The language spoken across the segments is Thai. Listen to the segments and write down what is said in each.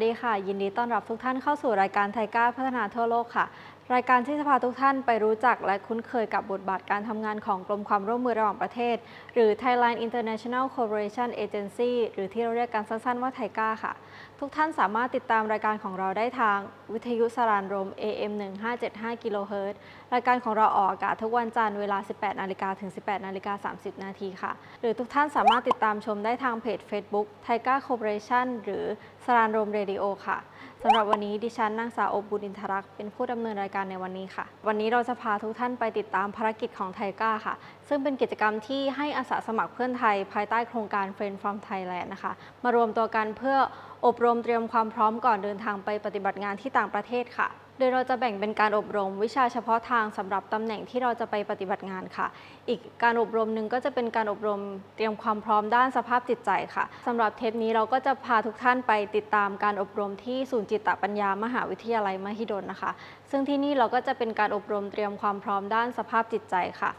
สดีค่ะ ยินดีต้อนรับทุกท่านเข้าสู่รายการไทยก้าพัฒนาทั่วโลกค่ะ รายการที่จะพาทุกท่านไปรู้จักและคุ้นเคยกับบทบาทการทำงานของกรมความร่วมมือระหว่างประเทศ หรือ Thailand International Cooperation Agency หรือที่เราเรียกกันสั้นๆว่าไทก้าค่ะ ทุกท่านสามารถติดตามรายการของเราได้ทางวิทยุสารานรม AM 1575กิโลเฮิรตซ์รายการของเราออกอากาศทุกวันจันทร์เวลา 18นาฬิกาถึง 18นาฬิกา30 นาทีค่ะ หรือทุกท่านสามารถติดตามชมได้ทางเพจ Facebook t i g a Corporation หรือสารานรมเรดิโอค่ะสำหรับวันนี้ดิฉันนางสาวอบบุญอินทรักษ์เป็นผู้ดำเนินรายการในวันนี้ค่ะ วันนี้เราจะพาทุกท่านไปติดตามภารกิจของไทก้าค่ะ ซึ่งเป็นกิจกรรมที่ให้อาสาสมัครเพื่อนไทย ภายใต้โครงการ Friend from Thailand นะคะ มารวมตัวกันเพื่อ อบรมเตรียมความพร้อมก่อนเดินทางไปปฏิบัติงานที่ต่างประเทศค่ะ โดยเราจะแบ่งเป็นการอบรมวิชาเฉพาะทางสำหรับตำแหน่งที่เราจะไปปฏิบัติงานค่ะ อีกการอบรมหนึ่งก็จะเป็นการอบรมเตรียมความพร้อมด้านสภาพจิตใจค่ะสำหรับเทปนี้เราก็จะพาทุกท่านไปติดตามการอบรมที่ศูนย์จิตปัญญามหาวิทยาลัยมหิดลนะคะ ซึ่งที่นี่เราก็จะเป็นการอบรมเตรียมความพร้อมด้านสภาพจิตใจค่ะ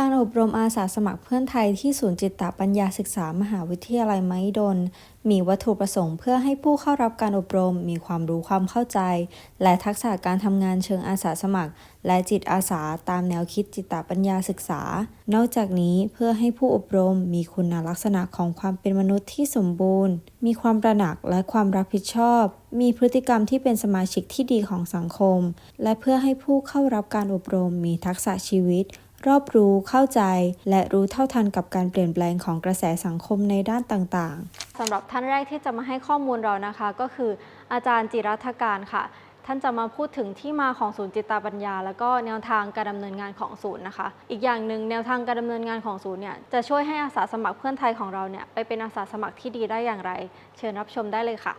การอบรมอาสาสมัครเพื่อนไทยที่ศูนย์จิตตปัญญาศึกษามหาวิทยาลัยมหิดล มีวัตถุประสงค์เพื่อให้ผู้เข้ารับการอบรม มีความรู้ความเข้าใจ และทักษะการทำงานเชิงอาสาสมัคร และจิตอาสาตามแนวคิดจิตตปัญญาศึกษา นอกจากนี้เพื่อให้ผู้อบรม มีคุณลักษณะของความเป็นมนุษย์ที่สมบูรณ์ มีความระหนักและความรับผิดชอบ มีพฤติกรรมที่เป็นสมาชิกที่ดีของสังคม และเพื่อให้ผู้เข้ารับการอบรม มีทักษะชีวิต รอบรู้เข้าใจ และรู้เท่าทันกับการเปลี่ยนแปลงของกระแสสังคมในด้านต่างๆสำหรับท่านแรกที่จะมาให้ข้อมูลเรานะคะ ก็คืออาจารย์จิรัฐการค่ะ ท่านจะมาพูดถึงที่มาของศูนย์จิตปัญญา แล้วก็แนวทางการดำเนินงานของศูนย์นะคะ อีกอย่างหนึ่งแนวทางการดำเนินงานของศูนย์เนี่ยจะช่วยให้อาสาสมัครเพื่อนไทยของเราเนี่ยไปเป็นอาสาสมัครที่ดีได้อย่างไร เชิญรับชมได้เลยค่ะ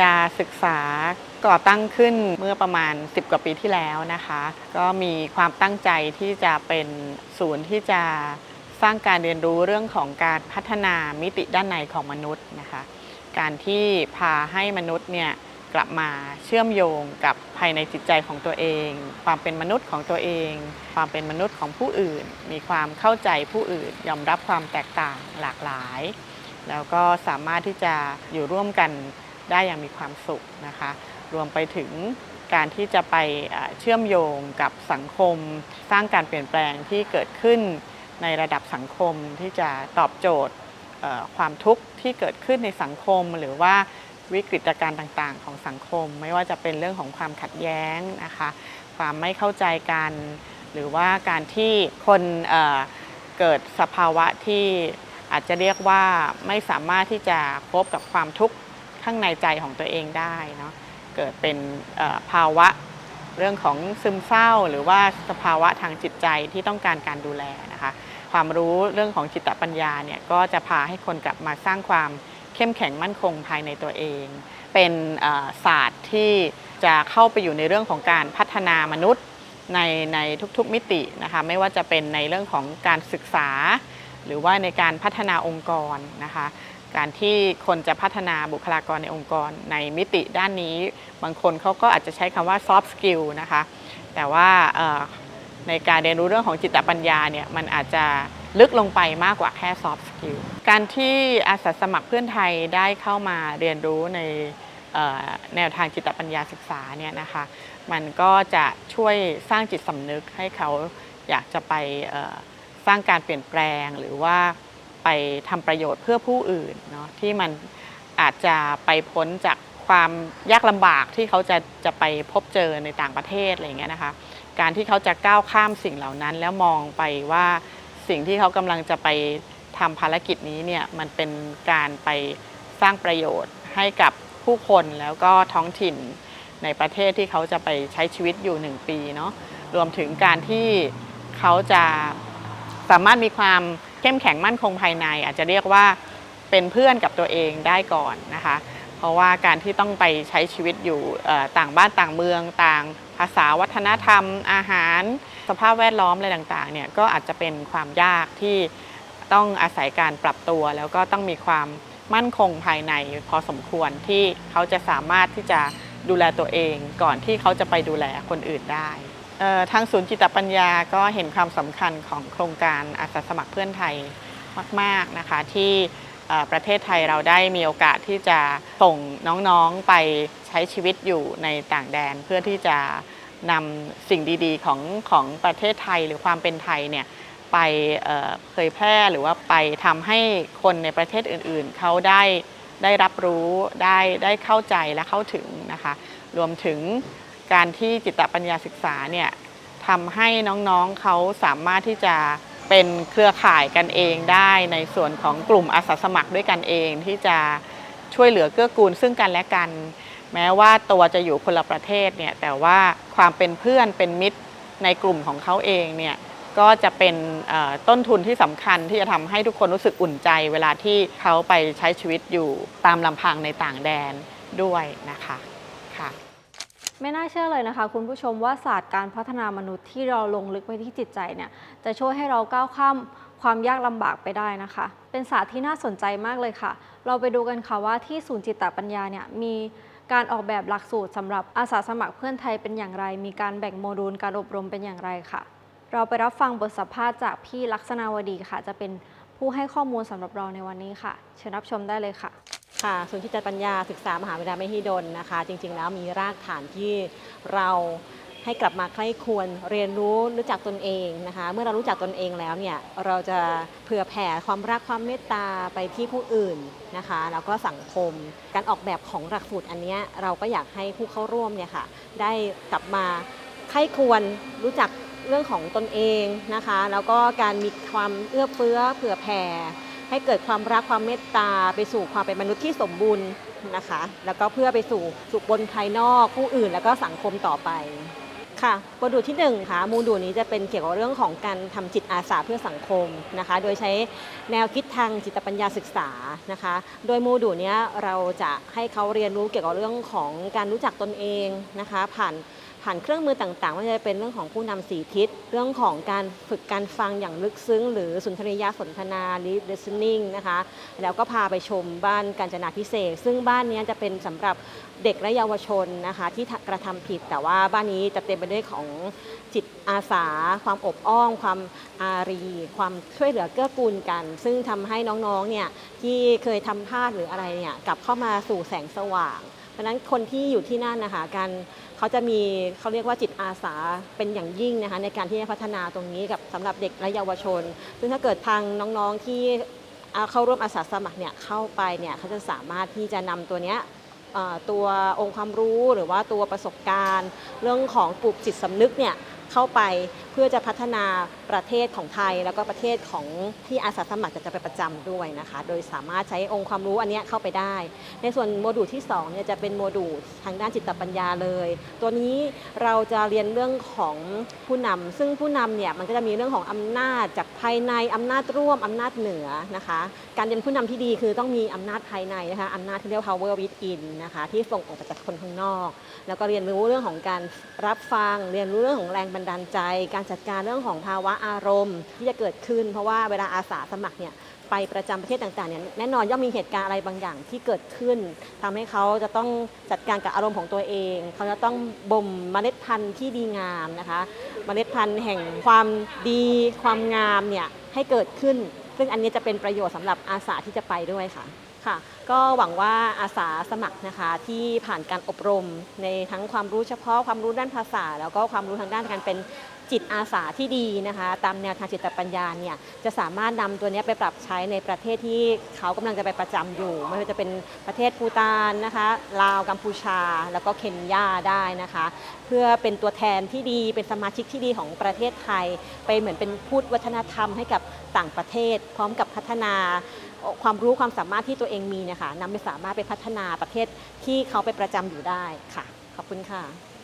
ญาศึกษาก่อตั้งขึ้นเมื่อประมาณ 10 กว่าปีที่แล้วนะคะ ก็มีความตั้งใจที่จะเป็นศูนย์ที่จะสร้างการเรียนรู้เรื่องของการพัฒนามิติด้านในของมนุษย์นะคะ การที่พาให้มนุษย์เนี่ยกลับมาเชื่อมโยงกับภายในจิตใจของตัวเอง ความเป็นมนุษย์ของตัวเอง ความเป็นมนุษย์ของผู้อื่น มีความเข้าใจผู้อื่น ยอมรับความแตกต่างหลากหลาย แล้วก็สามารถที่จะอยู่ร่วมกัน ได้อย่างมีความสุขนะคะ รวมไปถึงการที่จะไปเชื่อมโยงกับสังคม สร้างการเปลี่ยนแปลงที่เกิดขึ้นในระดับสังคมที่จะตอบโจทย์ความทุกข์ที่เกิดขึ้นในสังคม หรือว่าวิกฤตการณ์ต่างๆ ของสังคม ไม่ว่าจะเป็นเรื่องของความขัดแย้งนะคะ ความไม่เข้าใจกัน หรือว่าการที่คนเเกิดสภาวะที่อาจจะเรียกว่าไม่สามารถที่จะพบกับความทุกข์ ข้างในใจของตัวเองได้เนาะเกิดเป็นภาวะเรื่องของซึมเศร้าหรือว่าสภาวะทางจิตใจที่ต้องการการดูแลนะคะความรู้เรื่องของจิตปัญญาเนี่ยก็จะพาให้คนกลับมาสร้างความเข้มแข็งมั่นคงภายในตัวเอง เป็นศาสตร์ที่จะเข้าไปอยู่ในเรื่องของการพัฒนามนุษย์ในในทุกๆมิตินะคะไม่ว่าจะเป็นในเรื่องของการศึกษา หรือว่าในการพัฒนาองค์กรนะคะ การที่คนจะพัฒนาบุคลากรในองค์กรในมิติด้านนี้ บางคนเขาก็อาจจะใช้คำว่า soft skill นะคะ แต่ว่าในการเรียนรู้เรื่องของจิตปัญญาเนี่ยมันอาจจะลึกลงไปมากกว่าแค่ soft skill การที่อาสาสมัครเพื่อนไทยได้เข้ามาเรียนรู้ในแนวทางจิตปัญญาศึกษาเนี่ยนะคะมันก็จะช่วยสร้างจิตสำนึกให้เขาอยากจะไปสร้างการเปลี่ยนแปลงหรือว่า ไปทำประโยชน์เพื่อผู้อื่นเนาะที่มันอาจจะไปพ้นจากความยากลำบากที่เขาจะจะไปพบเจอในต่างประเทศอะไรอย่างเงี้ยนะคะ การที่เขาจะก้าวข้ามสิ่งเหล่านั้น แล้วมองไปว่าสิ่งที่เขากำลังจะไปทำภารกิจนี้เนี่ยมันเป็นการไปสร้างประโยชน์ให้กับผู้คนแล้วก็ท้องถิ่นในประเทศที่เขาจะไปใช้ชีวิตอยู่หนึ่งปีเนาะรวมถึงการที่เขาจะสามารถมีความ เข้มแข็งมั่นคงภายใน อาจจะเรียกว่าเป็นเพื่อนกับตัวเองได้ก่อนนะคะ เพราะว่าการที่ต้องไปใช้ชีวิตอยู่ต่างบ้านต่างเมือง ต่างภาษาวัฒนธรรม อาหาร สภาพแวดล้อมอะไรต่างๆเนี่ยก็อาจจะเป็นความยากที่ต้องอาศัยการปรับตัว แล้วก็ต้องมีความมั่นคงภายในพอสมควรที่เขาจะสามารถที่จะดูแลตัวเองก่อนที่เขาจะไปดูแลคนอื่นได้ ทางศูนย์จิตปัญญาก็เห็นความสำคัญของโครงการอาสาสมัครเพื่อนไทยมาก ๆนะคะ ที่ประเทศไทยเราได้มีโอกาสที่จะส่งน้องๆไปใช้ชีวิตอยู่ในต่างแดน เพื่อที่จะนำสิ่งดีๆของของประเทศไทยหรือความเป็นไทยเนี่ยไปเผยแพร่หรือว่าไปทำให้คนในประเทศอื่นๆ เขาได้ได้รับรู้ได้ได้เข้าใจและเข้าถึงนะคะ รวมถึง การที่จิตปัญญาศึกษาเนี่ยทำให้น้องๆเขาสามารถที่จะเป็นเครือข่ายกันเองได้ในส่วนของกลุ่มอาสาสมัครด้วยกันเองที่จะช่วยเหลือเกื้อกูลซึ่งกันและกัน แม้ว่าตัวจะอยู่คนละประเทศเนี่ยแต่ว่าความเป็นเพื่อนเป็นมิตรในกลุ่มของเขาเองเนี่ยก็จะเป็นต้นทุนที่สำคัญที่จะทำให้ทุกคนรู้สึกอุ่นใจ เวลาที่เขาไปใช้ชีวิตอยู่ตามลำพังในต่างแดนด้วยนะคะค่ะ ไม่น่าเชื่อเลยนะคะ คุณผู้ชมว่าศาสตร์การพัฒนามนุษย์ที่เราลงลึกไปที่จิตใจเนี่ยจะช่วยให้เราก้าวข้ามความยากลำบากไปได้นะคะ เป็นศาสตร์ที่น่าสนใจมากเลยค่ะ เราไปดูกันค่ะว่าที่ศูนย์จิตตปัญญาเนี่ยมีการออกแบบหลักสูตรสำหรับอาสาสมัครเพื่อนไทยเป็นอย่างไร มีการแบ่งโมดูลการอบรมเป็นอย่างไรค่ะ เราไปรับฟังบทสัมภาษณ์จากพี่ลักษณาวดีค่ะ จะเป็น ผู้ให้ข้อมูลสำหรับเราในวันนี้ค่ะ เชิญรับชมได้เลยค่ะ ค่ะศูนย์จิตปัญญาศึกษามหาวิทยาลัยมหิดลนะคะ จริง ๆ แล้วมีรากฐานที่เราให้กลับมาใคร่ควรเรียนรู้รู้จักตนเองนะคะ เมื่อเรารู้จักตนเองแล้วเนี่ยเราจะเผื่อแผ่ความรักความเมตตาไปที่ผู้อื่นนะคะแล้วก็สังคมการออกแบบของหลักสูตรอันนี้เราก็อยากให้ผู้เข้าร่วมเนี่ยค่ะได้กลับมาใคร่ควรรู้จัก เรื่องของตนเองนะคะ แล้วก็การมีความเอื้อเฟื้อเผื่อแผ่ ให้เกิดความรักความเมตตาไปสู่ความเป็นมนุษย์ที่สมบูรณ์นะคะ แล้วก็เพื่อไปสู่สุขบนภายนอกผู้อื่น แล้วก็สังคมต่อไปค่ะโมดูลที่1ค่ะโมดูลนี้จะเป็นเกี่ยวกับเรื่องของการทำจิตอาสาเพื่อสังคมนะคะ โดยใช้แนวคิดทางจิตปัญญาศึกษานะคะ โดยโมดูลนี้เราจะให้เขาเรียนรู้เกี่ยวกับเรื่องของการรู้จักตนเองนะคะ ผ่าน ผ่านเครื่องมือต่างๆไม่ว่าจะเป็นเรื่องของผู้นำสีทิศ เรื่องของการฝึกการฟังอย่างลึกซึ้ง หรือสุนทรียสนทนา deep listening นะคะ แล้วก็พาไปชมบ้านกาญจนาพิเศษ ซึ่งบ้านนี้จะเป็นสำหรับเด็กและเยาวชนนะคะที่กระทำผิด แต่ว่าบ้านนี้จะเต็มไปด้วยของจิตอาสา ความอบอ้อม ความอารี ความช่วยเหลือเกื้อกูลกัน ซึ่งทำให้น้องๆเนี่ยที่เคยทำพลาดหรืออะไรเนี่ยกลับเข้ามาสู่แสงสว่าง เพราะฉะนั้นคนที่อยู่ที่นั่นนะคะการ เขาจะมีเขาเรียกว่าจิตอาสาเป็นอย่างยิ่งนะคะในการที่จะพัฒนาตรงนี้กับสำหรับเด็กและเยาวชน ซึ่งถ้าเกิดทางน้องๆที่เข้าร่วมอาสาสมัครเนี่ยเข้าไปเนี่ยเขาจะสามารถที่จะนำตัวเนี้ยตัวองค์ความรู้หรือว่าตัวประสบการณ์ เรื่องของปลูกจิตสำนึกเนี่ยเข้าไปเพื่อจะพัฒนาประเทศของไทยแล้วก็ประเทศของที่อาสาสมัครจะจะไปประจำด้วยนะคะ โดยสามารถใช้องค์ความรู้อันนี้เข้าไปได้ ในส่วนโมดูลที่2เนี่ยจะเป็นโมดูลทางด้านจิตปัญญาเลย ตัวนี้เราจะเรียนเรื่องของผู้นำซึ่งผู้นำเนี่ยมันก็จะมีเรื่องของอำนาจจากภายในอำนาจร่วมอำนาจเหนือนะคะ การเป็นผู้นำที่ดีคือต้องมีอำนาจภายในนะคะอำนาจที่เรียกว่า power within นะคะที่ส่งออกมาจากคนข้างนอก แล้วก็เรียนรู้เรื่องของการรับฟัง เรียนรู้เรื่องของแรงบันดาลใจ การจัดการเรื่องของภาวะอารมณ์ที่จะเกิดขึ้น เพราะว่าเวลาอาสาสมัครเนี่ยไปประจำประเทศต่างๆเนี่ยแน่นอนย่อมมีเหตุการณ์อะไรบางอย่างที่เกิดขึ้นทำให้เขาจะต้องจัดการกับอารมณ์ของตัวเอง เขาจะต้องบ่มเมล็ดพันธุ์ที่ดีงามนะคะเมล็ดพันธุ์แห่งความดีความงามเนี่ยให้เกิดขึ้น ซึ่งอันนี้จะเป็นประโยชน์สำหรับอาสาที่จะไปด้วยค่ะค่ะก็หวังว่าอาสาสมัครนะคะที่ผ่านการอบรมในทั้งความรู้เฉพาะความรู้ด้านภาษา แล้วก็ความรู้ทางด้านการเป็น จิตอาสาที่ดีนะคะ ตามแนวทางจิตปัญญาเนี่ยจะสามารถนำตัวนี้ไปปรับใช้ในประเทศที่เขากำลังจะไปประจำอยู่ไม่ว่าจะเป็นประเทศภูตานนะคะลาวกัมพูชา แล้วก็เคนยาได้นะคะ เพื่อเป็นตัวแทนที่ดีเป็นสมาชิกที่ดีของประเทศไทย ไปเหมือนเป็นพูดวัฒนธรรมให้กับต่างประเทศ พร้อมกับพัฒนาความรู้ความสามารถที่ตัวเองมีเนะคะนำไปสามารถไปพัฒนาประเทศที่เขาไปประจำอยู่ได้ค่ะ ขอบคุณค่ะ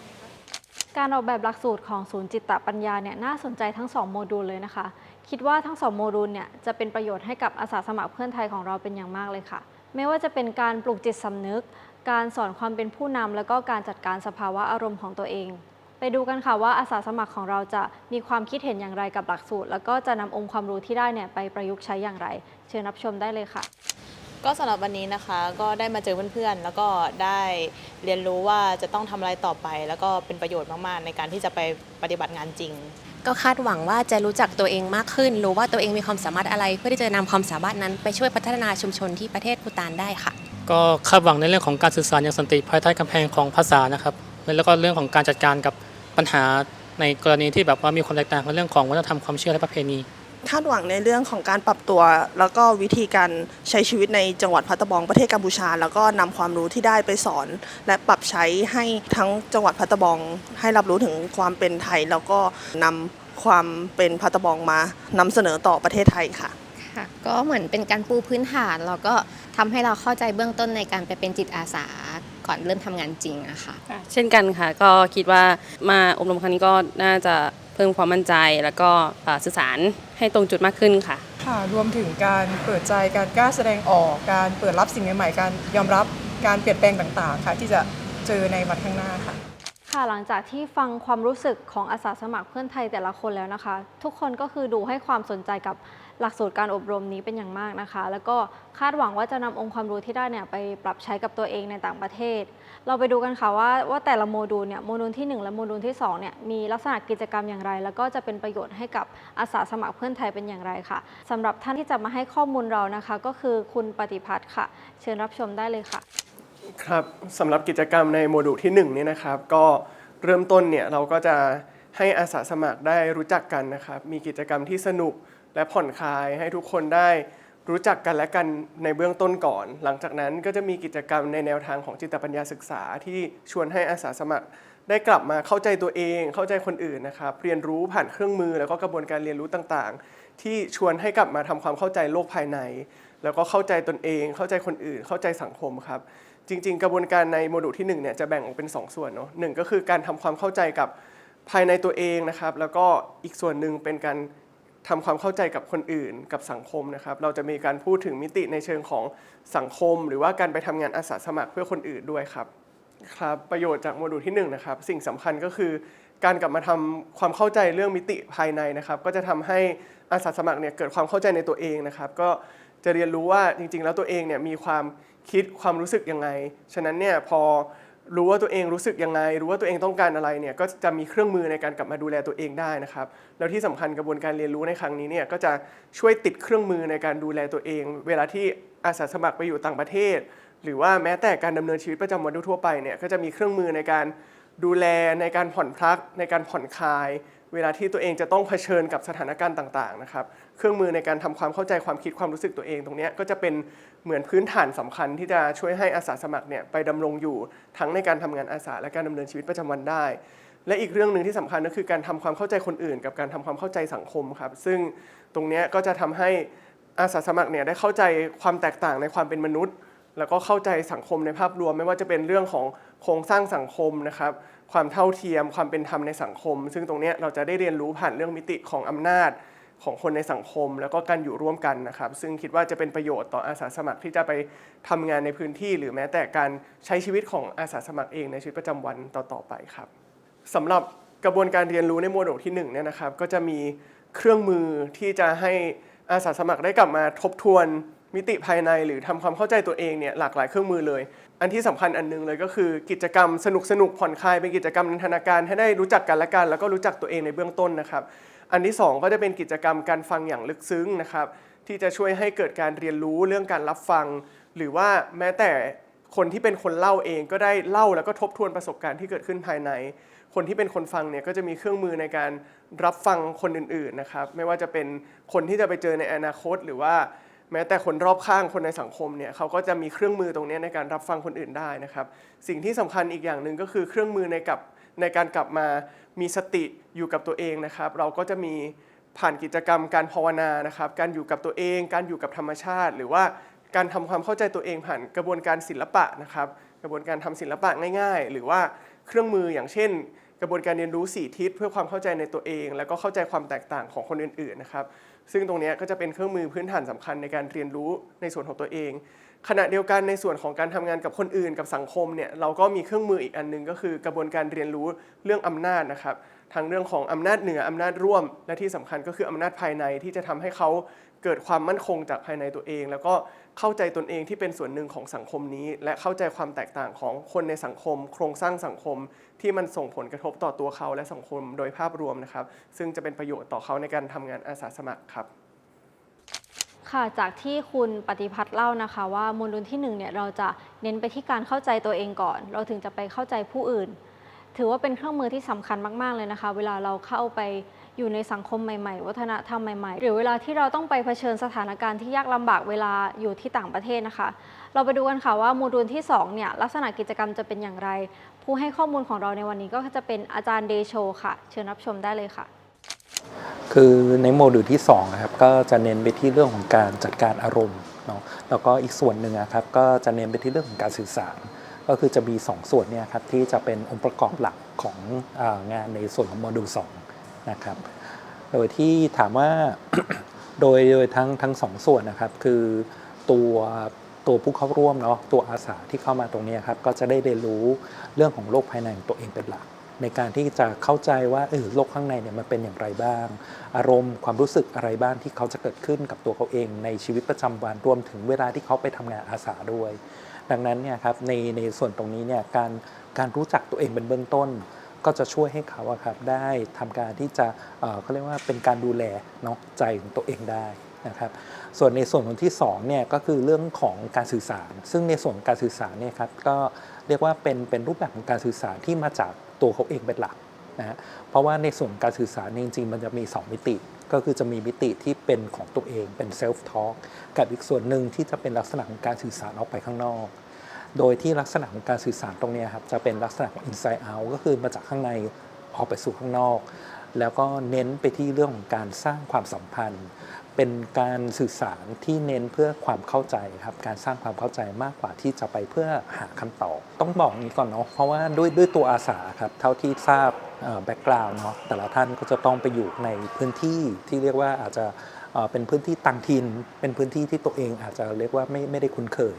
การออกแบบหลักสูตรของศูนย์จิตตปัญญาเนี่ยน่าสนใจทั้ง 2 โมดูลเลยนะคะ คิดว่าทั้ง 2 โมดูลเนี่ยจะเป็นประโยชน์ให้กับอาสาสมัครเพื่อนไทยของเราเป็นอย่างมากเลยค่ะ ไม่ว่าจะเป็นการปลูกจิตสำนึก การสอนความเป็นผู้นำแล้วก็การจัดการสภาวะอารมณ์ของตัวเอง ไปดูกันค่ะว่าอาสาสมัครของเราจะมีความคิดเห็นอย่างไรกับหลักสูตร แล้วก็จะนำองค์ความรู้ที่ได้เนี่ยไปประยุกต์ใช้อย่างไร เชิญรับชมได้เลยค่ะ ก็สำหรับวันนี้นะคะก็ได้มาเจอเพื่อนๆ แล้วก็ได้เรียนรู้ว่าจะต้องทำอะไรต่อไป แล้วก็เป็นประโยชน์มากๆ ในการที่จะไปปฏิบัติงานจริง ก็คาดหวังว่าจะรู้จักตัวเองมากขึ้น รู้ว่าตัวเองมีความสามารถอะไร เพื่อที่จะนำความสามารถนั้นไปช่วยพัฒนาชุมชนที่ประเทศภูตานได้ค่ะ ก็คาดหวังในเรื่องของการสื่อสารอย่างสันติภายใต้กำแพงของภาษานะครับแล้วก็เรื่องของการจัดการกับปัญหาในกรณีที่แบบว่ามีความแตกต่างในเรื่องของวัฒนธรรมความเชื่อและประเพณี คาดหวังในเรื่องของการปรับตัว แล้วก็วิธีการใช้ชีวิตในจังหวัดพัตตบองประเทศกัมพูชา แล้วก็นำความรู้ที่ได้ไปสอน และปรับใช้ให้ทั้งจังหวัดพัตตบอง ให้รับรู้ถึงความเป็นไทย แล้วก็นำความเป็นพัตตบองมานำเสนอต่อประเทศไทยค่ะค่ะก็เหมือนเป็นการปูพื้นฐานแล้วก็ทำให้เราเข้าใจเบื้องต้นในการไปเป็นจิตอาสาก่อนเริ่มทำงานจริงอะค่ะ เช่นกันค่ะ ก็คิดว่ามาอบรมครั้งนี้ก็น่าจะ เพิ่มความมั่นใจแล้วก็เอ่อสื่อสารให้ตรงจุดมากขึ้นค่ะ ค่ะ รวมถึงการเปิดใจการกล้าแสดงออกการเปิดรับสิ่งใหม่ๆการยอมรับการเปลี่ยนแปลงต่างๆ ค่ะที่จะเจอในวันข้างหน้าค่ะ ค่ะหลังจากที่ฟังความรู้สึกของอาสาสมัครเพื่อนไทยแต่ละคนแล้วนะคะ ทุกคนก็คือดูให้ความสนใจกับหลักสูตรการอบรมนี้เป็นอย่างมากนะคะ แล้วก็คาดหวังว่าจะนำองค์ความรู้ที่ได้เนี่ยไปปรับใช้กับตัวเองในต่างประเทศ เราไปดูกันค่ะว่าว่าแต่ละโมดูลเนี่ยโมดูลที่ 1 และโมดูลที่2เนี่ยมีลักษณะกิจกรรมอย่างไร แล้วก็จะเป็นประโยชน์ให้กับอาสาสมัครเพื่อนไทยเป็นอย่างไรค่ะสำหรับท่านที่จะมาให้ข้อมูลเรานะคะ ก็คือคุณปฏิพัฒน์ค่ะ เชิญรับชมได้เลยค่ะ ครับสำหรับกิจกรรมในโมดูลที่1เนี่ยนะครับ ก็เริ่มต้นเนี่ยเราก็จะให้อาสาสมัครได้รู้จักกันนะครับ มีกิจกรรมที่สนุก และผ่อนคลายให้ทุกคนได้รู้จักกันและกันในเบื้องต้นก่อน หลังจากนั้นก็จะมีกิจกรรมในแนวทางของจิตปัญญาศึกษาที่ชวนให้อาสาสมัคร ได้กลับมาเข้าใจตัวเอง เข้าใจคนอื่นนะครับเรียนรู้ผ่านเครื่องมือแล้วก็กระบวนการเรียนรู้ต่างๆ ที่ชวนให้กลับมาทำความเข้าใจโลกภายใน แล้วก็เข้าใจตนเอง เข้าใจคนอื่น เข้าใจสังคมครับจริง ๆ กระบวนการในโมดูลที่1เนี่ยจะแบ่งออกเป็น 2 ส่วนเนาะหนึ่งก็คือการทำความเข้าใจกับภายในตัวเองนะครับ แล้วก็อีกส่วนหนึ่งเป็นการ ทำความเข้าใจกับคนอื่นกับสังคมนะครับ เราจะมีการพูดถึงมิติในเชิงของสังคม หรือว่าการไปทำงานอาสาสมัครเพื่อคนอื่นด้วยครับครับประโยชน์จากโมดูลที่1นนะครับสิ่งสำคัญก็คือ การกลับมาทำความเข้าใจเรื่องมิติภายในนะครับ ก็จะทำให้อาสาสมัครเนี่ยเกิดความเข้าใจในตัวเองนะครับ ก็จะเรียนรู้ว่าจริง ๆ แล้วตัวเองเนี่ยมีความคิดความรู้สึกยังไง ฉะนั้นเนี่ยพอ รู้ว่าตัวเองรู้สึกยังไง รู้ว่าตัวเองต้องการอะไรเนี่ยก็จะมีเครื่องมือในการกลับมาดูแลตัวเองได้นะครับ แล้วที่สำคัญกระบวนการเรียนรู้ในครั้งนี้เนี่ยก็จะช่วยติดเครื่องมือในการดูแลตัวเอง เวลาที่อาสาสมัครไปอยู่ต่างประเทศ หรือว่าแม้แต่การดำเนินชีวิตประจำวันทั่วไปเนี่ยก็จะมีเครื่องมือในการดูแลในการผ่อนพัก ในการผ่อนคลาย เวลาที่ตัวเองจะต้องเผชิญกับสถานการณ์ต่างๆนะครับ เครื่องมือในการทำความเข้าใจความคิดความรู้สึกตัวเองตรงนี้ก็จะเป็นเหมือนพื้นฐานสำคัญที่จะช่วยให้อาสาสมัครเนี่ยไปดำรงอยู่ทั้งในการทำงานอาสาและการดำเนินชีวิตประจำวันได้ และอีกเรื่องหนึ่งที่สำคัญก็คือการทำความเข้าใจคนอื่น กับการทำความเข้าใจสังคมครับ ซึ่งตรงนี้ก็จะทำให้อาสาสมัครเนี่ยได้เข้าใจความแตกต่างในความเป็นมนุษย์ แล้วก็เข้าใจสังคมในภาพรวม ไม่ว่าจะเป็นเรื่องของโครงสร้างสังคมนะครับ ความเท่าเทียม ความเป็นธรรมในสังคม ซึ่งตรงนี้เราจะได้เรียนรู้ผ่านเรื่องมิติของอำนาจของคนในสังคม แล้วก็การอยู่ร่วมกันนะครับ ซึ่งคิดว่าจะเป็นประโยชน์ต่ออาสาสมัครที่จะไปทำงานในพื้นที่ หรือแม้แต่การใช้ชีวิตของอาสาสมัครเองในชีวิตประจำวันต่อๆไปครับสำหรับกระบวนการเรียนรู้ในโมดูลที่1เนี่ยนะครับ ก็จะมีเครื่องมือที่จะให้อาสาสมัครได้กลับมาทบทวน มิติภายในหรือทำความเข้าใจตัวเองเนี่ยหลากหลายเครื่องมือเลย อันที่สำคัญอันหนึงเลยก็คือกิจกรรมสนุกสนุกผ่อนคลายเป็นกิจกรรมนันทนาการให้ได้รู้จักกันและกัน แล้วก็รู้จักตัวเองในเบื้องต้นนะครับ อันที่สองก็จะเป็นกิจกรรมการฟังอย่างลึกซึ้งนะครับ ที่จะช่วยให้เกิดการเรียนรู้เรื่องการรับฟัง หรือว่าแม้แต่คนที่เป็นคนเล่าเองก็ได้เล่าแล้วก็ทบทวนประสบการณ์ที่เกิดขึ้นภายใน คนที่เป็นคนฟังเนี่ยก็จะมีเครื่องมือในการรับฟังคนอื่นๆนะครับ ไม่ว่าจะเป็นคนที่จะไปเจอในอนาคตหรือว่า แม้แต่คนรอบข้างคนในสังคมเนี่ยเขาก็จะมีเครื่องมือตรงนี้ในการรับฟังคนอื่นได้นะครับ สิ่งที่สำคัญอีกอย่างหนึ่งก็คือเครื่องมือในกับในการกลับมามีสติอยู่กับตัวเองนะครับ เราก็จะมีผ่านกิจกรรมการภาวนานะครับ การอยู่กับตัวเอง การอยู่กับธรรมชาติ หรือว่าการทำความเข้าใจตัวเองผ่านกระบวนการศิลปะนะครับ กระบวนการทำศิลปะง่าย ๆ หรือว่าเครื่องมืออย่างเช่น กระบวนการเรียนรู้ 4 ทิศเพื่อความเข้าใจในตัวเอง แล้วก็เข้าใจความแตกต่างของคนอื่นๆนะครับ ซึ่งตรงนี้ก็จะเป็นเครื่องมือพื้นฐานสำคัญในการเรียนรู้ในส่วนของตัวเอง ขณะเดียวกันในส่วนของการทำงานกับคนอื่นกับสังคมเนี่ยเราก็มีเครื่องมืออีกอันหนึงก็คือกระบวนการเรียนรู้เรื่องอำนาจนะครับทั้งเรื่องของอำนาจเหนืออำนาจร่วม และที่สำคัญก็คืออำนาจภายในที่จะทำให้เขาเกิดความมั่นคงจากภายในตัวเอง แล้วก็ เข้าใจตนเองที่เป็นส่วนหนึ่งของสังคมนี้ และเข้าใจความแตกต่างของคนในสังคม โครงสร้างสังคม ที่มันส่งผลกระทบต่อตัวเขาและสังคมโดยภาพรวมนะครับ ซึ่งจะเป็นประโยชน์ต่อเขาในการทำงานอาสาสมัครครับค่ะจากที่คุณปฏิพัฒน์เล่านะคะว่าโมดูลที่หนึ่งเนี่ยเราจะเน้นไปที่การเข้าใจตัวเองก่อน เราถึงจะไปเข้าใจผู้อื่น ถือว่าเป็นเครื่องมือที่สำคัญมาก ๆ เลยนะคะ เวลาเราเข้าไป อยู่ในสังคมใหม่ๆ วัฒนธรรมใหม่ๆ หรือเวลาที่เราต้องไปเผชิญสถานการณ์ที่ยากลำบากเวลาอยู่ที่ต่างประเทศนะคะ เราไปดูกันค่ะว่าโมดูลที่สองเนี่ย ลักษณะกิจกรรมจะเป็นอย่างไร ผู้ให้ข้อมูลของเราในวันนี้ก็จะเป็นอาจารย์เดโชค่ะ เชิญรับชมได้เลยค่ะ คือในโมดูลที่2นะครับก็จะเน้นไปที่เรื่องของการจัดการอารมณ์เนาะแล้วก็อีกส่วนหนึ่งอะครับก็จะเน้นไปที่เรื่องของการสื่อสารก็คือจะมี 2 ส่วนเนี่ยครับที่จะเป็นองค์ประกอบหลักของงานในส่วนของโมดูล2 นะครับ โดยที่ถามว่าโดยโดยทั้งทั้งสองส่วนนะครับ คือตัวตัวผู้เข้าร่วมเนาะตัวอาสาที่เข้ามาตรงนี้ครับก็จะได้เรียนรู้เรื่องของโลกภายในของตัวเองเป็นหลัก ในการที่จะเข้าใจว่าเออโลกข้างในเนี่ยมันเป็นอย่างไรบ้าง อารมณ์ความรู้สึกอะไรบ้างที่เขาจะเกิดขึ้นกับตัวเขาเองในชีวิตประจำวันรวมถึงเวลาที่เขาไปทำงานอาสาด้วย ดังนั้นเนี่ยครับในในส่วนตรงนี้เนี่ยการการรู้จักตัวเองเป็นเบื้องต้น ก็จะช่วยให้เขาครับได้ทำการที่จะเขาเรียกว่าเป็นการดูแลเนาะใจของตัวเองได้นะครับส่วนในส่วนของที่2เนี่ยก็คือเรื่องของการสื่อสาร ซึ่งในส่วนการสื่อสารเนี่ยครับก็เรียกว่าเป็นเป็นรูปแบบของการสื่อสารที่มาจากตัวเขาเองเป็นหลักนะฮะเพราะว่าในส่วนการสื่อสารจริงๆมันจะมี 2 มิติ ก็คือจะมีมิติที่เป็นของตัวเองเป็น self talk กับอีกส่วนหนึ่งที่จะเป็นลักษณะของการสื่อสารออกไปข้างนอก โดยที่ลักษณะของการสื่อสารตรงนี้ครับจะเป็นลักษณะของ inside out ก็คือมาจากข้างในออกไปสู่ข้างนอก แล้วก็เน้นไปที่เรื่องของการสร้างความสัมพันธ์ เป็นการสื่อสารที่เน้นเพื่อความเข้าใจครับการสร้างความเข้าใจมากกว่าที่จะไปเพื่อหาคำตอบต้องบอกนี้ก่อนเนาะเพราะว่าด้วยด้วยตัวอาสาครับเท่าที่ทราบแบ็กกราวน์เนาะแต่ละท่านก็จะต้องไปอยู่ในพื้นที่ที่เรียกว่าอาจจะเป็นพื้นที่ต่างถิ่นเป็นพื้นที่ที่ตัวเองอาจจะเรียกว่าไม่ไม่ได้คุ้นเคย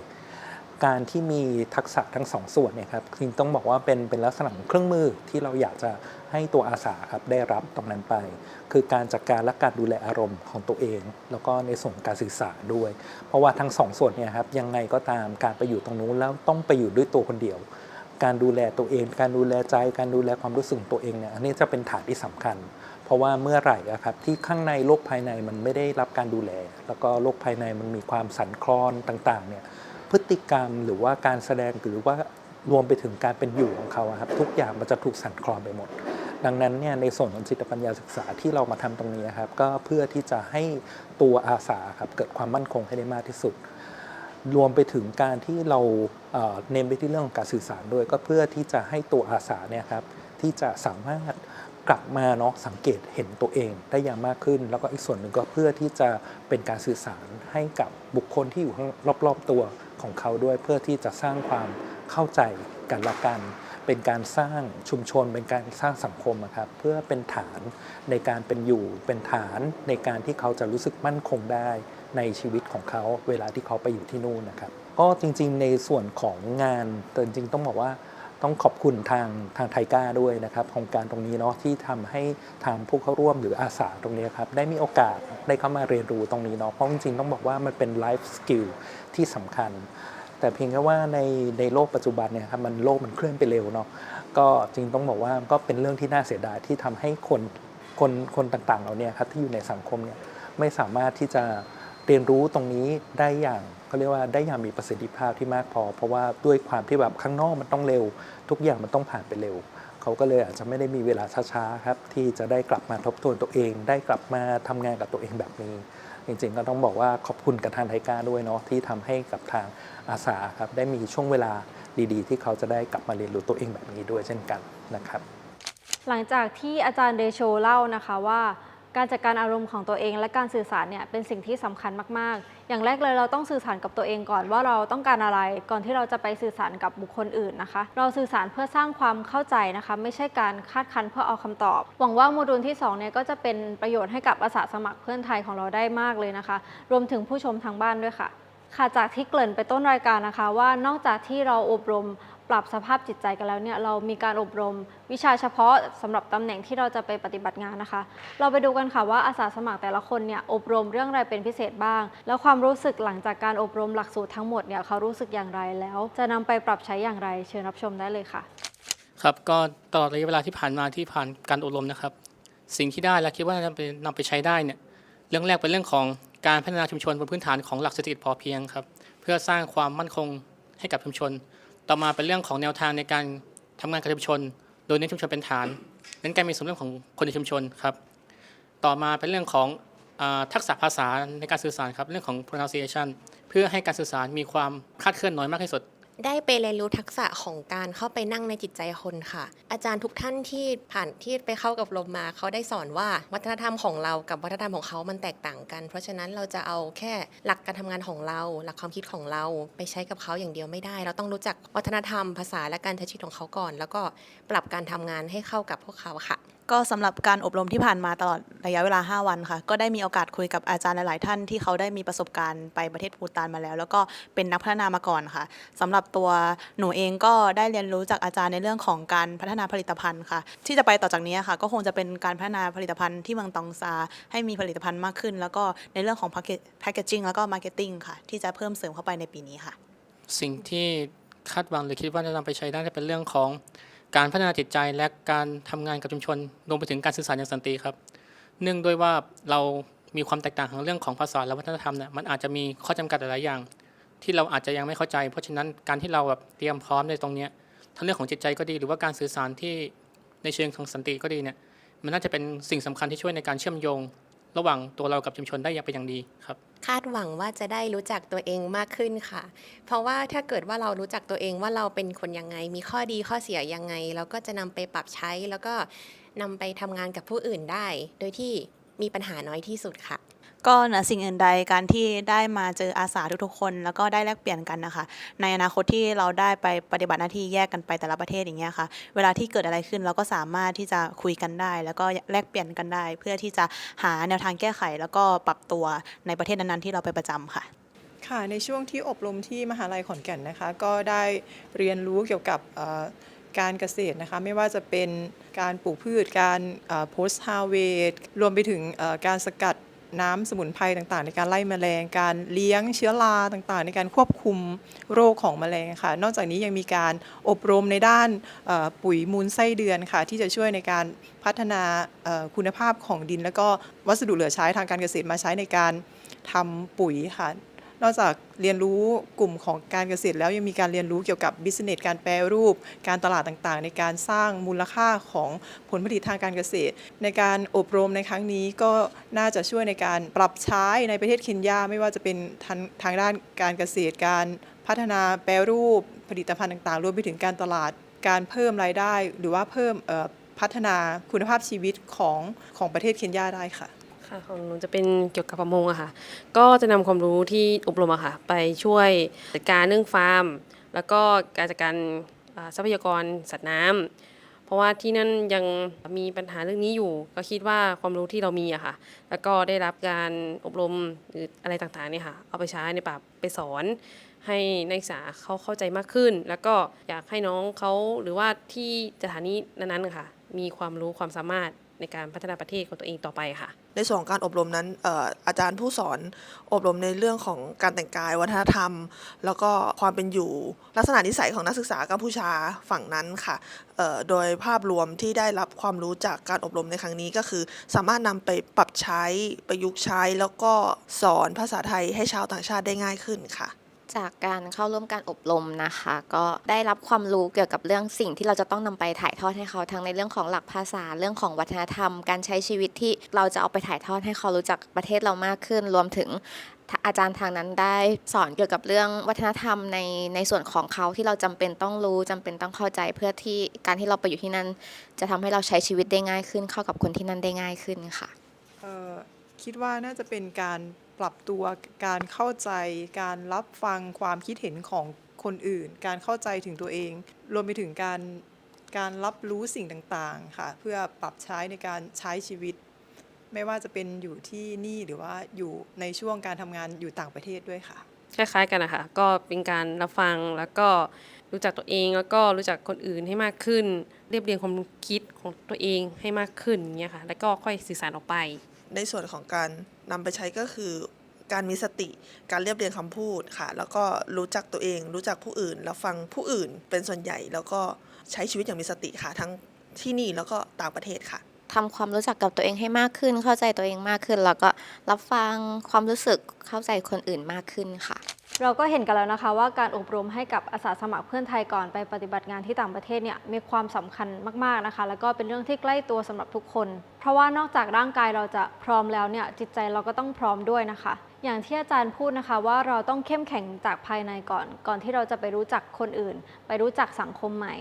การที่มีทักษะทั้งสองส่วนเนี่ยครับจริงต้องบอกว่าเป็นเป็นลักษณะของเครื่องมือที่เราอยากจะให้ตัวอาสาครับได้รับตรงนั้นไป คือการจัดการและการดูแลอารมณ์ของตัวเอง แล้วก็ในส่วนการสื่อสารด้วย เพราะว่าทั้งสองส่วนเนี่ยครับยังไงก็ตามการไปอยู่ตรงนู้นแล้วต้องไปอยู่ด้วยตัวคนเดียว การดูแลตัวเอง การดูแลใจ การดูแลความรู้สึกตัวเองเนี่ยอันนี้จะเป็นฐานที่สำคัญ เพราะว่าเมื่อไหร่ครับที่ข้างในโลกภายในมันไม่ได้รับการดูแล แล้วก็โลกภายในมันมีความสั่นคลอนต่างๆเนี่ย พฤติกรรมหรือว่าการแสดงหรือว่ารวมไปถึงการเป็นอยู่ของเขาครับทุกอย่างมันจะถูกสั่นคลอนไปหมด ดังนั้นเนี่ยในส่วนของจิตปัญญาศึกษาที่เรามาทำตรงนี้ครับก็เพื่อที่จะให้ตัวอาสาครับเกิดความมั่นคงให้ได้มากที่สุด รวมไปถึงการที่เราเน้นไปที่เรื่องของการสื่อสารด้วย ก็เพื่อที่จะให้ตัวอาสาเนี่ยครับที่จะสามารถกลับมาเนาะสังเกตเห็นตัวเองได้อย่างมากขึ้น แล้วก็อีกส่วนหนึ่งก็เพื่อที่จะเป็นการสื่อสารให้กับบุคคลที่อยู่รอบๆตัว ของเขาด้วยเพื่อที่จะสร้างความเข้าใจกันละกัน เป็นการสร้างชุมชน เป็นการสร้างสังคมครับเพื่อเป็นฐานในการเป็นอยู่เป็นฐานในการที่เขาจะรู้สึกมั่นคงได้ในชีวิตของเขาเวลาที่เขาไปอยู่ที่นู่นนะครับก็จริงๆในส่วนของงานแต่จริงๆต้องบอกว่า ต้องขอบคุณทางทางไทก้าด้วยนะครับโครงการตรงนี้เนาะที่ทำให้ทางผู้เข้าร่วมหรืออาสาตรงนี้ครับได้มีโอกาสได้เข้ามาเรียนรู้ตรงนี้เนาะเพราะจริงๆต้องบอกว่ามันเป็นไลฟ์สกิลที่สำคัญ แต่เพียงแค่ว่าในในโลกปัจจุบันเนี่ยครับมันโลกมันเคลื่อนไปเร็วเนาะก็จริงต้องบอกว่าก็เป็นเรื่องที่น่าเสียดายที่ทำให้คนคนคนต่างๆเราเนี่ยครับที่อยู่ในสังคมเนี่ยไม่สามารถที่จะเรียนรู้ตรงนี้ได้อย่าง เขาเรียกว่าได้อย่างมีประสิทธิภาพที่มากพอ เพราะว่าด้วยความที่แบบข้างนอกมันต้องเร็ว ทุกอย่างมันต้องผ่านไปเร็วเขาก็เลยอาจจะไม่ได้มีเวลาช้าๆครับที่จะได้กลับมาทบทวนตัวเอง ได้กลับมาทำงานกับตัวเองแบบนี้ จริงๆก็ต้องบอกว่าขอบคุณกับทางไทก้าด้วยเนาะที่ทำให้กับทางอาสาครับได้มีช่วงเวลาดีๆ ที่เขาจะได้กลับมาเรียนรู้ตัวเองแบบนี้ด้วยเช่นกันนะครับ หลังจากที่อาจารย์เดโชเล่านะคะว่า การจัดการอารมณ์ของตัวเองและการสื่อสารเนี่ยเป็นสิ่งที่สำคัญมาก ๆ อย่างแรกเลยเราต้องสื่อสารกับตัวเองก่อนว่าเราต้องการอะไร ก่อนที่เราจะไปสื่อสารกับบุคคลอื่นนะคะ เราสื่อสารเพื่อสร้างความเข้าใจนะคะ ไม่ใช่การคาดคั้นเพื่อเอาคำตอบ หวังว่าโมดูลที่2เนี่ยก็จะเป็นประโยชน์ให้กับอาสาสมัครเพื่อนไทยของเราได้มากเลยนะคะ รวมถึงผู้ชมทางบ้านด้วยค่ะค่ะจากที่เกริ่นไปต้นรายการนะคะว่านอกจากที่เราอบรม ปรับสภาพจิตใจกันแล้วเนี่ยเรามีการอบรมวิชาเฉพาะสำหรับตำแหน่งที่เราจะไปปฏิบัติงานนะคะ เราไปดูกันค่ะว่าอาสาสมัครแต่ละคนเนี่ยอบรมเรื่องอะไรเป็นพิเศษบ้าง แล้วความรู้สึกหลังจากการอบรมหลักสูตรทั้งหมดเนี่ยเขารู้สึกอย่างไรแล้ว จะนำไปปรับใช้อย่างไร เชิญรับชมได้เลยค่ะ ครับก็ตลอดระยะเวลาที่ผ่านมาที่ผ่านการอบรมนะครับ สิ่งที่ได้และคิดว่าจะไปนำไปใช้ได้เนี่ยเรื่องแรกเป็นเรื่องของการพัฒนาชุมชนบนพื้นฐานของหลักเศรษฐกิจพอเพียงครับเพื่อสร้างความมั่นคงให้กับชุมชน ต่อมาเป็นเรื่องของแนวทางในการทำงานกับชุมชน โดยเน้นชุมชนเป็นฐาน เน้นการมีส่วนร่วมของคนในชุมชนครับ ต่อมาเป็นเรื่องของอทักษะภาษาในการสื่อสารครับเรื่องของ pronunciation เพื่อให้การสื่อสารมีความคลาดเคลื่อนน้อยมากที่สุด ได้ไปเรียนรู้ทักษะของการเข้าไปนั่งในจิตใจคนค่ะ อาจารย์ทุกท่านที่ผ่านที่ไปเข้ากับลมมาเขาได้สอนว่าวัฒนธรรมของเรากับวัฒนธรรมของเขามันแตกต่างกัน เพราะฉะนั้นเราจะเอาแค่หลักการทำงานของเรา หลักความคิดของเราไปใช้กับเขาอย่างเดียวไม่ได้ เราต้องรู้จักวัฒนธรรมภาษาและการใช้ชีวิตของเขาก่อน แล้วก็ปรับการทำงานให้เข้ากับพวกเขาค่ะ ก็สำหรับการอบรมที่ผ่านมาตลอดระยะเวลา 5 วันค่ะ ก็ได้มีโอกาสคุยกับอาจารย์หลาย ๆ ท่านที่เขาได้มีประสบการณ์ไปประเทศภูฏานมาแล้ว แล้วก็เป็นนักพัฒนามาก่อนค่ะสำหรับตัวหนูเองก็ได้เรียนรู้จากอาจารย์ในเรื่องของการพัฒนาผลิตภัณฑ์ค่ะ ที่จะไปต่อจากนี้ค่ะ ก็คงจะเป็นการพัฒนาผลิตภัณฑ์ที่เมืองตองซา ให้มีผลิตภัณฑ์มากขึ้น แล้วก็ในเรื่องของแพคเกจิ้งแล้วก็มาร์เก็ตติ้งค่ะ ที่จะเพิ่มเสริมเข้าไปในปีนี้ค่ะ สิ่งที่คาดหวังหรือคิดว่าจะนำไปใช้ได้จะเป็นเรื่องของ การพัฒนาจิตใจและการทำงานกับชุมชนรวมไปถึงการสื่อสารอย่างสันติครับ เนื่องด้วยว่าเรามีความแตกต่างทางเรื่องของภาษาและวัฒนธรรมเนี่ยมันอาจจะมีข้อจำกัดหลายอย่าง ที่เราอาจจะยังไม่เข้าใจ เพราะฉะนั้นการที่เราแบบเตรียมพร้อมในตรงนี้ทั้งเรื่องของจิตใจก็ดีหรือว่าการสื่อสารที่ในเชิงของสันติก็ดีเนี่ยมันน่าจะเป็นสิ่งสำคัญที่ช่วยในการเชื่อมโยง ระหว่างตัวเรากับชุมชนได้อย่างเป็นอย่างดีครับ คาดหวังว่าจะได้รู้จักตัวเองมากขึ้นค่ะ เพราะว่าถ้าเกิดว่าเรารู้จักตัวเองว่าเราเป็นคนยังไง มีข้อดีข้อเสียยังไง เราก็จะนำไปปรับใช้แล้วก็นำไปทำงานกับผู้อื่นได้ โดยที่มีปัญหาน้อยที่สุดค่ะ ก็เหนือสิ่งอื่นใดการที่ได้มาเจออาสาทุกๆคน แล้วก็ได้แลกเปลี่ยนกันนะคะ ในอนาคตที่เราได้ไปปฏิบัติหน้าที่แยกกันไปแต่ละประเทศอย่างเงี้ยค่ะ เวลาที่เกิดอะไรขึ้นเราก็สามารถที่จะคุยกันได้ แล้วก็แลกเปลี่ยนกันได้ เพื่อที่จะหาแนวทางแก้ไข แล้วก็ปรับตัวในประเทศนั้นๆที่เราไปประจำค่ะค่ะในช่วงที่อบรมที่มหาลัยขอนแก่นนะคะ ก็ได้เรียนรู้เกี่ยวกับการเกษตรนะคะ ไม่ว่าจะเป็นการปลูกพืชการโพสต์ฮาเวดรวมไปถึงการสกัด น้ำสมุนไพรต่างๆ ในการไล่แมลง การเลี้ยงเชื้อราต่างๆ ในการควบคุมโรคของแมลงค่ะ นอกจากนี้ยังมีการอบรมในด้านปุ๋ยมูลไส้เดือนค่ะ ที่จะช่วยในการพัฒนาคุณภาพของดิน แล้วก็วัสดุเหลือใช้ทางการเกษตรมาใช้ในการทำปุ๋ยค่ะ นอกจากเรียนรู้กลุ่มของการเกษตรแล้วยังมีการเรียนรู้เกี่ยวกับบิสเนสการแปรรูป การตลาดต่างๆ ในการสร้างมูลค่าของผลผลิตทางการเกษตร ในการอบรมในครั้งนี้ก็น่าจะช่วยในการปรับใช้ในประเทศเคนยาไม่ว่าจะเป็นทางทางด้านการเกษตรการพัฒนาแปรรูปผลิตภัณฑ์ต่างๆ รวมไปถึงการตลาดการเพิ่มรายได้ หรือว่าเพิ่มพัฒนาคุณภาพชีวิตของของประเทศเคนยาได้ค่ะ ค่ะของหนูจะเป็นเกี่ยวกับประมงอะค่ะ ก็จะนำความรู้ที่อบรมอะค่ะ ไปช่วยจัดการเรื่องฟาร์ม แล้วก็การจัดการทรัพยากรสัตว์น้ำเพราะว่าที่นั่นยังมีปัญหาเรื่องนี้อยู่ ก็คิดว่าความรู้ที่เรามีอะค่ะ แล้วก็ได้รับการอบรมหรืออะไรต่างๆเนี่ยค่ะ เอาไปใช้ในแบบไปสอน ให้นักศึกษาเขาเข้าใจมากขึ้น แล้วก็อยากให้น้องเขาหรือว่าที่สถานีนั้นๆค่ะ มีความรู้ความสามารถในการพัฒนาประเทศของตัวเองต่อไปค่ะ ในส่วนของการอบรมนั้นอาจารย์ผู้สอนอบรมในเรื่องของการแต่งกายวัฒนธรรม แล้วก็ความเป็นอยู่ ลักษณะนิสัยของนักศึกษากัมพูชาฝั่งนั้นค่ะโดยภาพรวมที่ได้รับความรู้จากการอบรมในครั้งนี้ก็คือ สามารถนำไปปรับใช้ประยุกต์ใช้ แล้วก็สอนภาษาไทยให้ชาวต่างชาติได้ง่ายขึ้นค่ะ จากการเข้าร่วมการอบรมนะคะ ก็ได้รับความรู้เกี่ยวกับเรื่องสิ่งที่เราจะต้องนำไปถ่ายทอดให้เขาทั้งในเรื่องของหลักภาษาเรื่องของวัฒนธรรม การใช้ชีวิตที่เราจะเอาไปถ่ายทอดให้เขารู้จักประเทศเรามากขึ้น รวมถึงอาจารย์ทางนั้นได้สอนเกี่ยวกับเรื่องวัฒนธรรมในในส่วนของเขาที่เราจำเป็นต้องรู้จำเป็นต้องเข้าใจเพื่อที่การที่เราไปอยู่ที่นั่น จะทำให้เราใช้ชีวิตได้ง่ายขึ้น เข้ากับคนที่นั่นได้ง่ายขึ้นค่ะคิดว่าน่าจะเป็นการ ปรับตัวการเข้าใจ การรับฟังความคิดเห็นของคนอื่น การเข้าใจถึงตัวเอง รวมไปถึงการการรับรู้สิ่งต่างๆค่ะเพื่อปรับใช้ในการใช้ชีวิต ไม่ว่าจะเป็นอยู่ที่นี่หรือว่าอยู่ในช่วงการทำงานอยู่ต่างประเทศด้วยค่ะ คล้ายๆกันนะคะ ก็เป็นการรับฟังแล้วก็รู้จักตัวเองแล้วก็รู้จักคนอื่นให้มากขึ้น เรียบเรียงความคิดของตัวเองให้มากขึ้นเงี้ยค่ะ แล้วก็ค่อยสื่อสารออกไป ในส่วนของการนำไปใช้ก็คือ การมีสติ การเรียบเรียงคำพูดค่ะ แล้วก็รู้จักตัวเอง รู้จักผู้อื่น แล้วฟังผู้อื่นเป็นส่วนใหญ่ แล้วก็ใช้ชีวิตอย่างมีสติค่ะ ทั้งที่นี่แล้วก็ต่างประเทศค่ะทำความรู้จักกับตัวเองให้มากขึ้น เข้าใจตัวเองมากขึ้น แล้วก็รับฟังความรู้สึกเข้าใจคนอื่นมากขึ้นค่ะ เราก็เห็นกันแล้วนะคะว่าการอบรมให้กับอาสาสมัครเพื่อนไทยก่อนไปปฏิบัติงานที่ต่างประเทศเนี่ยมีความสำคัญมากๆนะคะ แล้วก็เป็นเรื่องที่ใกล้ตัวสำหรับทุกคน เพราะว่านอกจากร่างกายเราจะพร้อมแล้วเนี่ยจิตใจเราก็ต้องพร้อมด้วยนะคะ อย่างที่อาจารย์พูดนะคะ ว่าเราต้องเข้มแข็งจากภายในก่อน ก่อนที่เราจะไปรู้จักคนอื่น ไปรู้จักสังคมใหม่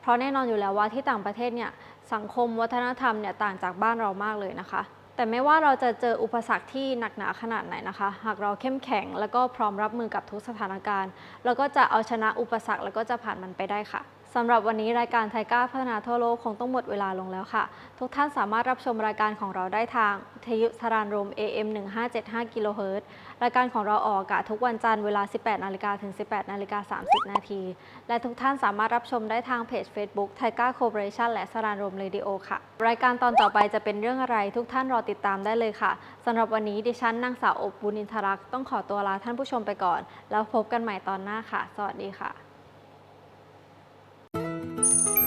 เพราะแน่นอนอยู่แล้วว่าที่ต่างประเทศเนี่ยสังคมวัฒนธรรมเนี่ยต่างจากบ้านเรามากเลยนะคะ แต่ไม่ว่าเราจะเจออุปสรรคที่หนักหนาขนาดไหนนะคะ หากเราเข้มแข็งแล้วก็พร้อมรับมือกับทุกสถานการณ์ เราก็จะเอาชนะอุปสรรคแล้วก็จะผ่านมันไปได้ค่ะ สำหรับวันนี้รายการไทยก้าพัฒนาทั่วโลกคงต้องหมดเวลาลงแล้วค่ะ ทุกท่านสามารถรับชมรายการของเราได้ทางทยุสรานรม AM 1575กิโลเฮิรตซ์รายการของเราออกอากาศทุกวันจันทร์เวลา 18นาฬิกาถึง 18นาฬิกา30 นาที และทุกท่านสามารถรับชมได้ทางเพจ Facebook ไทก้าโค r p o r a t i o n และสรานรมเรดิโอค่ะ รายการตอนต่อไปจะเป็นเรื่องอะไร ทุกท่านรอติดตามได้เลยค่ะสำหรับวันนี้ดิฉันนางสาวอบบุญอินทรักษ์ต้องขอตัวลาท่านผู้ชมไปก่อน แล้วพบกันใหม่ตอนหน้าค่ะ สวัสดีค่ะ Thank you.